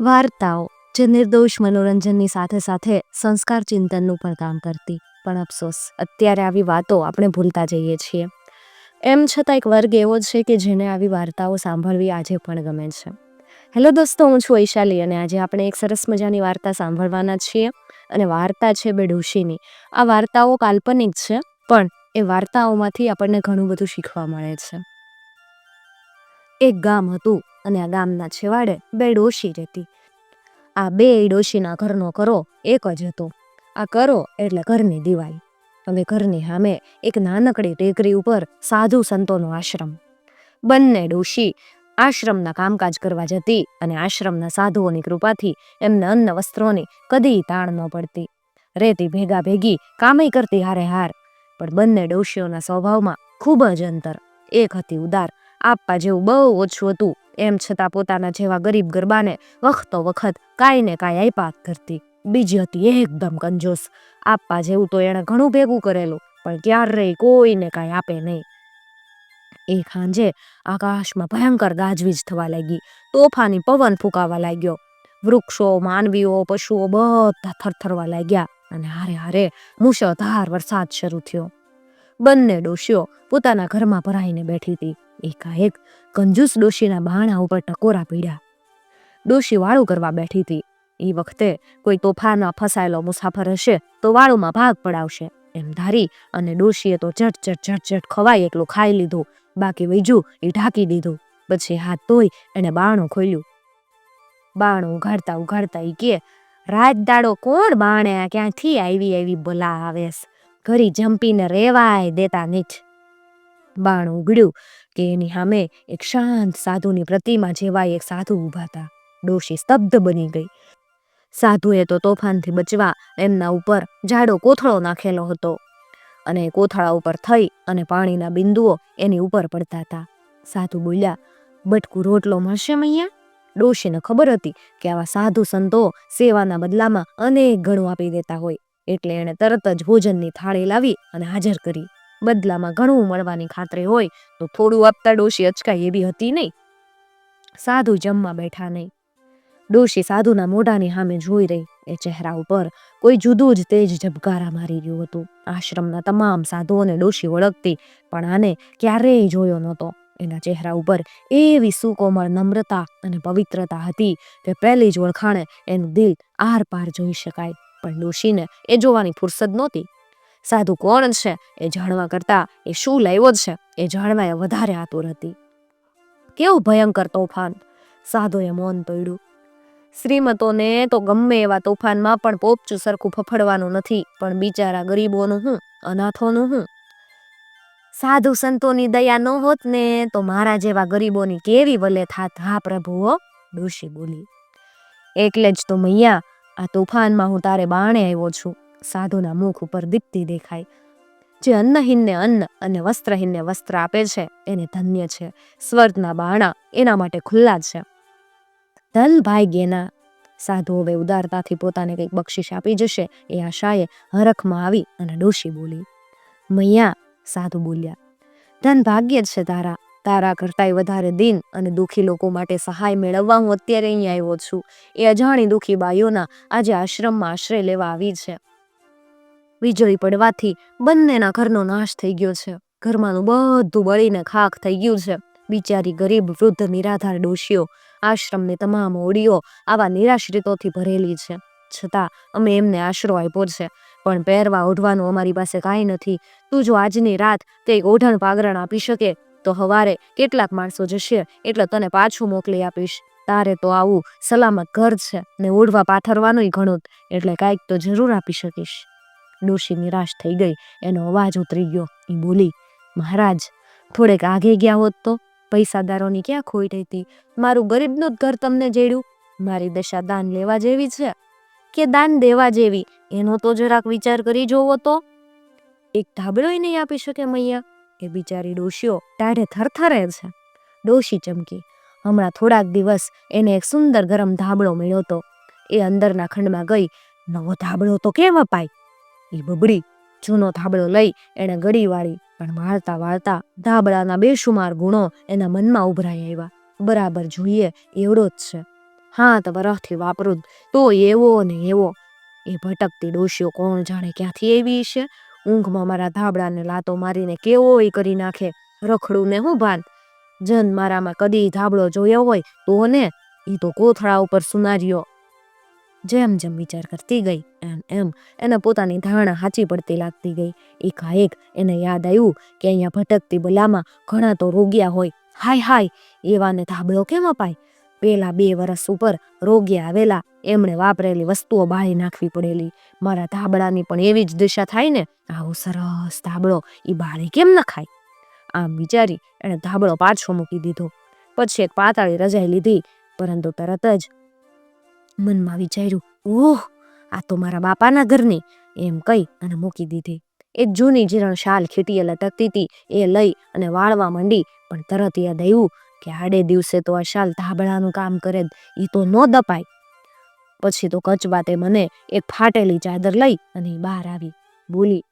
વાર્તાઓ, જે નિર્દોષ મનોરંજનની સાથે સાથે સંસ્કાર ચિંતનનું પણ કામ કરતી. પણ અફસોસ, અત્યારે આવી વાતો આપણે ભૂલતા જઈએ છીએ. એમ છતાં એક વર્ગ એવો છે કે જેને આવી વાર્તાઓ સાંભળવી આજે પણ ગમે છે. હેલો દોસ્તો, હું છું વૈશાલી અને આજે આપણે એક સરસ મજાની વાર્તા સાંભળવાના છીએ. અને વાર્તા છે બે ડોશીની આ વાર્તાઓ કાલ્પનિક છે, પણ એ વાર્તાઓમાંથી આપણને ઘણું બધું શીખવા મળે છે. એક ગામ હતું અને આ ગામના છેવાડે બે ડોશી રહેતી. આ બે ડોશીના ઘરનો કરો એક જ હતો. આ કરો એટલે ઘરની દિવાલ. હવે ઘરની સામે એક નાનકડી ટેકરી ઉપર સાધુ સંતોનો આશ્રમ. બંને ડોશી આશ્રમના કામકાજ કરવા જતી અને આશ્રમના સાધુઓની કૃપાથી એમને અન્ન વસ્ત્રોની કદી તાણ ન પડતી. રેતી ભેગા ભેગી કામે કરતી હારે હાર. પણ બંને ડોશીઓના સ્વભાવમાં ખૂબ જ અંતર. એક હતી ઉદાર આપવા જેવું બહુ ઓછું હતું. એમ છતાં પોતાના જેવા ગરીબ ગરબાને વખતો વખત કાંઈ ને કાંઈ આપ્યા કરતી. બીજી હતી એકદમ કંજોસ. આપવા જેવું તો એણે ઘણું ભેગું કરેલું, પણ ક્યારેય કોઈને કાંઈ આપે નહીં. એ સાંજે આકાશમાં ભયંકર ગાજવીજ થવા લાગી. તોફાની પવન ફૂંકાવા લાગ્યો. વૃક્ષો, માનવીઓ, પશુઓ બધા થરથરવા લાગ્યા અને હારે હારે મુશળધાર વરસાદ શરૂ થયો. બંને ડોશીઓ પોતાના ઘરમાં ભરાઈને બેઠી હતી. એકાએક કંજૂસ ડોશીના બાણા ઉપર ટકોરા પીડ્યા. ડોશી વાળું કરવા બેઠી હતી. એ વખતે કોઈ તોફાનમાં ફસાયેલો મુસાફર હશે તો વાળુમાં ભાગ પડાવશે. એમ ધારી અને ડોશીએ તો ઝટ ઝટ ઝટ ઝટ ખવાય એટલું ખાઈ લીધું. બાકી વૈજું એ ઢાંકી દીધું. પછી હાથ ધોઈ એને બાણું ખોલ્યું. બાણું ઉઘાડતા ઉઘાડતા એ કે રાત દાડો કોણ બાણે ક્યાંથી આવી આવી બોલા આવેસ ઘરી જંપીને રેવાય દેતા નીચ બાણ ઉગડ્યું કે એની સામે એક શાંત સાધુની પ્રતિમા જેવા એક સાધુ ઊભા હતા. ડોશી સ્તબ્ધ બની ગઈ. સાધુએ તો તોફાનથી બચવા એમના ઉપર જાડો કોથળો નાખેલો હતો અને કોથળા ઉપર થઈ અને પાણીના બિંદુઓ એની ઉપર પડતા હતા. સાધુ બોલ્યા, બટકું રોટલો મળશે મૈયા? ડોશીને ખબર હતી કે આવા સાધુ સંતો સેવાના બદલામાં અનેક ગણું આપી દેતા હોય. એટલે એણે તરત જ ભોજનની થાળી લાવી અને હાજર કરી. બદલામાં ઘણું મળવાની ખાતરી હોય તો થોડું આપતા ડોશી અચકાય એવી હતી નહીં. સાધુ જમવા બેઠા નહીં. ડોશી સાધુના મોઢાની સામે જોઈ રહી. એ ચહેરા ઉપર કોઈ જુદું જ તેજ ઝબકારા મારી રહ્યું હતું. આશ્રમના તમામ સાધુઓને ડોશી ઓળખતી, પણ આને ક્યારેય જોયો નહોતો. એના ચહેરા ઉપર એવી સુકોમળ નમ્રતા અને પવિત્રતા હતી કે પહેલી જ ઓળખાણે એનું દિલ આર પાર જોઈ શકાય. પણ ડોશીને એ જોવાની ફુરસદ નહોતી. સાધુ કોણ છે એ જાણવા કરતા એ શું લાવ્યો છે એ જાણવા એ વધારે આતુર હતી. કેવું ભયંકર તોફાન? સાધુએ મૌન તોડ્યું. શ્રીમતોને તો ગમે એવા તોફાનમાં પણ પોપચું સરખું ફફડવાનું નથી, પણ બિચારા ગરીબોનું હું, અનાથોનું હું. સાધુ સંતોની દયા ન હોત ને તો મારા જેવા ગરીબોની કેવી વલે થાત? હા પ્રભુ હો ડોશી બોલી. એટલે જ તો મૈયા આ તોફાનમાં હું તારે બાણે આવ્યો છું. સાધુના મુખ ઉપર દીપ્તિ દેખાય. જે અન્નહીનને અન્ન અને વસ્ત્રહીનને વસ્ત્ર આપે છે, એને ધન્ય છે. સ્વર્ગના બાણા એના માટે ખુલ્લા છે. ધન ભાગ્યના સાધુ હવે ઉદારતાથી પોતાને કંઈક બક્ષિશ આપી જશે. એ આશાએ હરખમાં આવી અને ડોશી બોલી, મૈયા, સાધુ બોલ્યા, ધન ભાગ્ય જ છે તારા. તારા કરતાંય વધારે દિન અને દુઃખી લોકો માટે સહાય મેળવવા હું અત્યારે અહીંયા આવ્યો છું. એ અજાણી દુઃખી બાઈઓના આજે આશ્રમમાં આશ્રય લેવા આવી છે. વીજળી પડવાથી બંનેના ઘરનો નાશ થઈ ગયો છે. ઘરમાંનું બધું બળીને ખાખ થઈ ગયું છે. બિચારી ગરીબ, વૃદ્ધ, નિરાધાર ડોશીઓ આશ્રમની તમામ ઓડીઓ આવા નિરાશ્રિતોથી ભરેલી છે. છતાં અમે એમને આશરો આપ્યો છે. પણ પહેરવા ઓઢવાનું અમારી પાસે કાંઈ નથી. તું જો આજની રાત તે ઓઢણ પાગરણ આપી શકે તો હવારે કેટલાક માણસો જશે, એટલે તને પાછું મોકલી આપીશ. તારે તો આવું સલામત ઘર છે ને ઓઢવા પાથરવાનુંય ઘણું એટલે કાંઈક તો જરૂર આપી શકીશ. ડોશી નિરાશ થઈ ગઈ, એનો અવાજ ઉતરી ગયો. એ બોલી, મહારાજ, થોડેક આગે ગયા હોત તો? પૈસાદારોની ક્યાં ખોટ હતી મારું ગરીબનું જ ઘર તમને જેડ્યું? મારી દશા દાન લેવા જેવી છે? કે દાન દેવા જેવી? એનો તો જરાક વિચાર કરી જોવો તો. એક ધાબળો નહીં આપી શકે મૈયા. એ બિચારી ડોશીઓ ટાઢે થરથરે છે. ડોશી ચમકી. હમણાં થોડાક દિવસ એને એક સુંદર ગરમ ધાબળો મળ્યો તો. એ અંદરના ખંડમાં ગઈ. નવો ધાબળો તો કેમ અપાય? એ બબડી. જૂનો ધાબળો લઈ એણે ગળી વાળી, પણ વાળતા વાળતા ધાબળાના બેશુમાર ગુણો એના મનમાં ઉભરાઈ આવ્યા. બરાબર જોઈએ, એવડો જ છે. હા તો વરહથી વાપરું તો એવો ને એવો. એ ભટકતી ડોશીઓ કોણ જાણે ક્યાંથી એવી છે ઊંઘમાં મારા ધાબળાને લાતો મારીને કેવોય કરી નાખે? રખડું ને હું ભાન? જન મારામાં કદી ધાબળો જોયો હોય તો ને એ તો કોથળા ઉપર સુનાર્યો. જેમ જેમ વિચાર કરતી ગઈ, એમ એમ એને પોતાની ધારણા સાચી પડતી લાગતી ગઈ. એકાએક એને યાદ આવ્યું કે અહીંયા ભટકતી બલામાં ઘણા તો રોગ્યા હોય. હાય હાય, એવાને ધાબળો કેમ અપાય? પેલા બે વર્ષ ઉપર રોગ્યા આવેલા એમણે વાપરેલી વસ્તુઓ બાળી નાખવી પડેલી. મારા ધાબળાની પણ એવી જ દિશા થાય ને, આવો સરસ ધાબળો એ બાળી કેમ ન ખાય આમ વિચારી એણે ધાબળો પાછો મૂકી દીધો. પછી એક પાતાળી રજાઈ લીધી, પરંતુ તરત જ મનમાં વિચાર્યું, ઓહ, આ તો મારા બાપાના ઘરની, એમ કહી અને મૂકી દીધી. એ જૂની જીરણ શાલ ખીટીએ લટકતી હતી એ લઈ અને વાળવા માંડી, પણ તરત યાદ આવ્યું કે આડે દિવસે તો આ શાલ ધાબળાનું કામ કરે એ તો ન દપાય. પછી તો કચબાતે મને એક ફાટેલી ચાદર લઈ અને બહાર આવી. બોલી,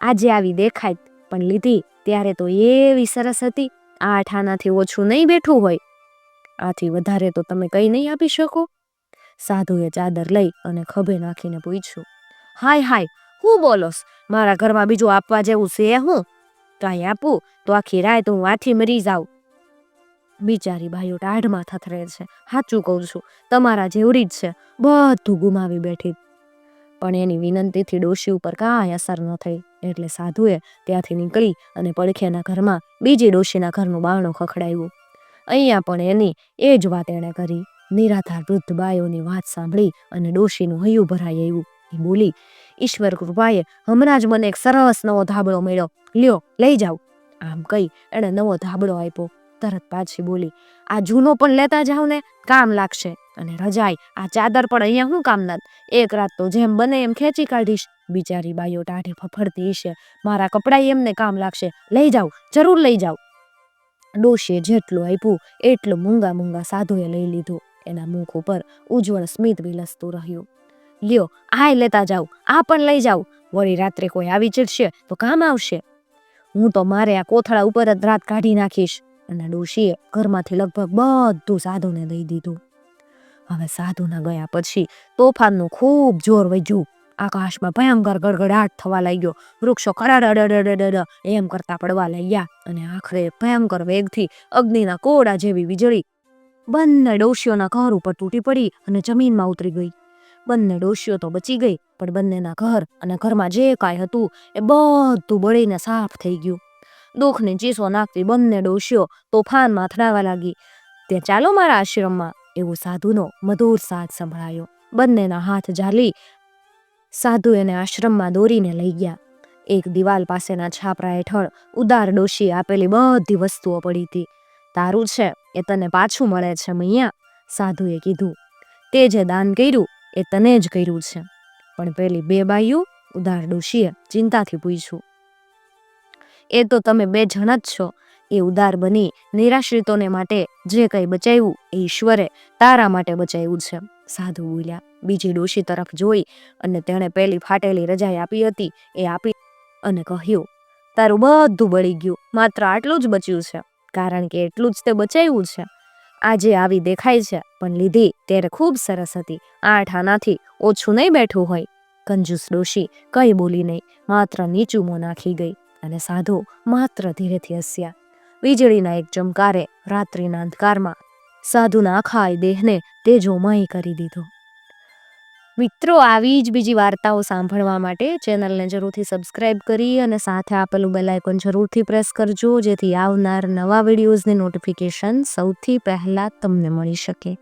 આજે આવી દેખાય, પણ લીધી ત્યારે તો એવી સરસ હતી આઠ આનાથી ઓછું નહીં બેઠું હોય. આથી વધારે તો તમે કંઈ નહીં આપી શકો. સાધુએ ચાદર લઈ અને ખભે નાખીને પૂછ્યું, હાય હાય, હું બોલોસ? મારા ઘરમાં બીજું આપવા જેવું છે હું? કાંઈ આપું? તો આખી રાત હું આથી મરી જાઉં. બિચારી ભાઈઓ ટાઢમાં થથરે છે. સાચું કહું છું, તમારા જેવડી જ છે. બધું ગુમાવી બેઠી. પણ એની વિનંતીથી ડોશી ઉપર કાંઈ અસર ન થઈ. એટલે સાધુએ ત્યાંથી નીકળી અને પડખેના ઘરમાં બીજી ડોશીના ઘરનું બારણું ખખડાવ્યું. અહીંયા પણ એની એ જ વાત એણે કરી. નિરાધાર વૃદ્ધ બાયોની વાત સાંભળી અને ડોશીનું હૈયું ભરાઈ આવ્યું. એ બોલી, ઈશ્વર કૃપાએ હમણાં જ મને એક સરસ નવો ધાબળો મળ્યો. લ્યો, લઈ જાઓ. આમ કહી એણે નવો ધાબળો આપ્યો. તરત પાછી બોલી, આ જૂનો પણ લેતા જાવ ને, કામ લાગશે. અને રજાઈ, આ ચાદર પણ અહીંયા શું કામ નાત? એક રાત તો જેમ બને એમ ખેંચી કાઢીશ. બિચારી બાઈઓ ટાઢે ફફડતી છે મારા કપડાં એમને કામ લાગશે. લઈ જાઓ, જરૂર લઈ જાઓ. ડોશીએ જેટલું આપ્યું, એટલું મૂંગા મૂંગા સાધુએ લઈ લીધું. એના મુખ ઉપર ઉજ્જવળ સ્મિત વિલસતું રહ્યું. લ્યો, આય લેતા જાઓ, આ પણ લઈ જાઓ. વળી રાત્રે કોઈ આવી ચડશે તો કામ આવશે. હું તો મારે આ કોથળા ઉપર જ રાત કાઢી નાખીશ. અને ડોશીએ ઘરમાંથી લગભગ બધું સાધુને દઈ દીધું. હવે સાધુના ગયા પછી તોફાનનું ખૂબ જોર વધ્યું. આકાશમાં ભયંકર ગડગડાટ થવા લાગ્યો. વૃક્ષો કરાડ એમ કરતા પડવા લાગ્યા અને આખરે ભયંકર વેગથી અગ્નિના કોડા જેવી વીજળી બંને ડોશીઓના ઘર ઉપર તૂટી પડી અને જમીનમાં ઉતરી ગઈ. બંને ડોશીઓ તો બચી ગઈ, પણ બંનેના ઘર અને ઘરમાં જે કાંઈ હતું એ બધું બળીને સાફ થઈ ગયું. દુઃખની ચીસો નાખતી બંને ડોશીઓ તોફાનમાં અથડાવા લાગી. તે ચાલો મારા આશ્રમમાં, એવો સાધુનો મધુર સાથ સંભળાયો. બંનેના હાથ ઝાલી સાધુ એને આશ્રમમાં દોરીને લઈ ગયા. એક દિવાલ પાસેના છાપરા હેઠળ ઉદાર ડોશી આપેલી બધી વસ્તુઓ પડી હતી. તારું છે, એ તને પાછું મળે છે, મૈયા, સાધુએ કીધું. તે જે દાન કર્યું, એ તને જ કર્યું છે. પણ પેલી બે બાઈઓ ઉદાર ડોશીએ ચિંતાથી પૂછ્યું. એ તો તમે બે જણ જ છો. એ ઉદાર બની નિરાશ્રિતોને માટે જે કંઈ બચાવ્યું એ ઈશ્વરે તારા માટે બચાવ્યું છે. સાધુ બોલ્યા, બીજી ડોશી તરફ જોઈ અને તેણે પેલી ફાટેલી રજાઈ આપી હતી, એ આપી અને કહ્યું, તારું બધું બળી ગયું, માત્ર આટલું જ બચ્યું છે, કારણ કે એટલું જ તે બચાવ્યું છે. આજે આવી દેખાય છે, પણ લીધી ત્યારે ખૂબ સરસ હતી આઠ આનાથી ઓછું નહીં બેઠું હોય. કંજૂસ ડોશી, કંઈ બોલી નહીં, માત્ર નીચું મોં નાખી ગઈ. અને સાધુ માત્ર ધીરેથી હસ્યા. વીજળીના એક ચમકારે રાત્રિના અંધકારમાં સાધુના આખા દેહને તેજોમય કરી દીધો. મિત્રો, આવી જ બીજી વાર્તાઓ સાંભળવા માટે ચેનલને જરૂરથી સબસ્ક્રાઇબ કરી અને સાથે આપેલું બેલ આઇકોન જરૂરથી પ્રેસ કરજો, જેથી આવનાર નવા વિડીયોઝની નોટિફિકેશન સૌથી પહેલાં તમને મળી શકે.